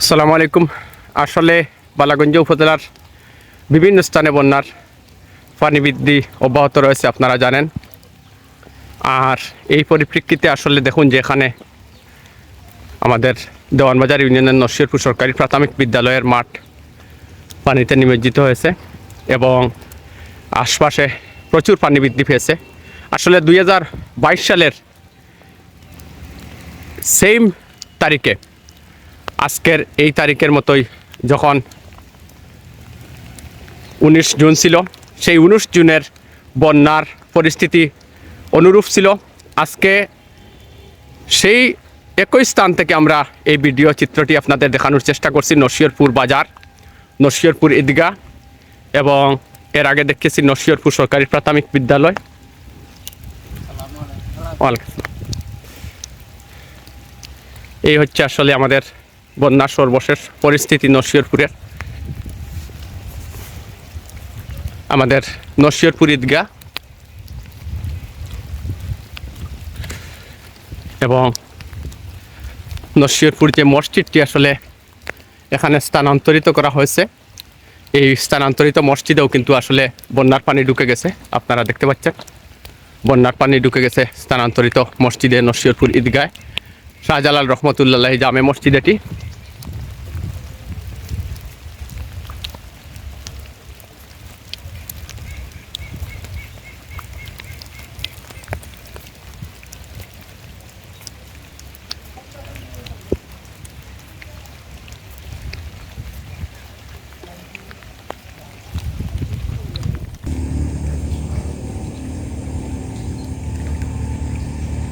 আসসালামু আলাইকুম। আসলে বালাগঞ্জ উপজেলার বিভিন্ন স্থানে বন্যার পানি বৃদ্ধি অব্যাহত রয়েছে আপনারা জানেন। আর এই পরিপ্রেক্ষিতে আসলে দেখুন যে এখানে আমাদের দেওয়ানবাজার ইউনিয়নের নসিরপুর সরকারি প্রাথমিক বিদ্যালয়ের মাঠ পানিতে নিমজ্জিত হয়েছে এবং আশপাশে প্রচুর পানি বৃদ্ধি পেয়েছে। আসলে দুই হাজার বাইশ সালের সেম তারিখে আজকের এই তারিখের মতোই যখন উনিশ জুন ছিল, সেই উনিশ জুনের বন্যার পরিস্থিতি অনুরূপ ছিল। আজকে সেই একই স্থান থেকে আমরা এই ভিডিও চিত্রটি আপনাদের দেখানোর চেষ্টা করছি নসিয়রপুর বাজার নসিয়রপুর ঈদগাহ এবং এর আগে দেখেছি নসিয়রপুর সরকারি প্রাথমিক বিদ্যালয়। এই হচ্ছে আসলে আমাদের বন্যার সর্বশেষ পরিস্থিতি নসিয়রপুরের আমাদের নসিয়রপুর ঈদগাহ। এবং নসিয়রপুর যে মসজিদটি আসলে এখানে স্থানান্তরিত করা হয়েছে, এই স্থানান্তরিত মসজিদেও কিন্তু আসলে বন্যার পানি ঢুকে গেছে। আপনারা দেখতে পাচ্ছেন, বন্যার পানি ঢুকে গেছে স্থানান্তরিত মসজিদে নসিয়রপুর ঈদগায় শাহজালাল রহমতুল্লাহ জামে মসজিদ এটি।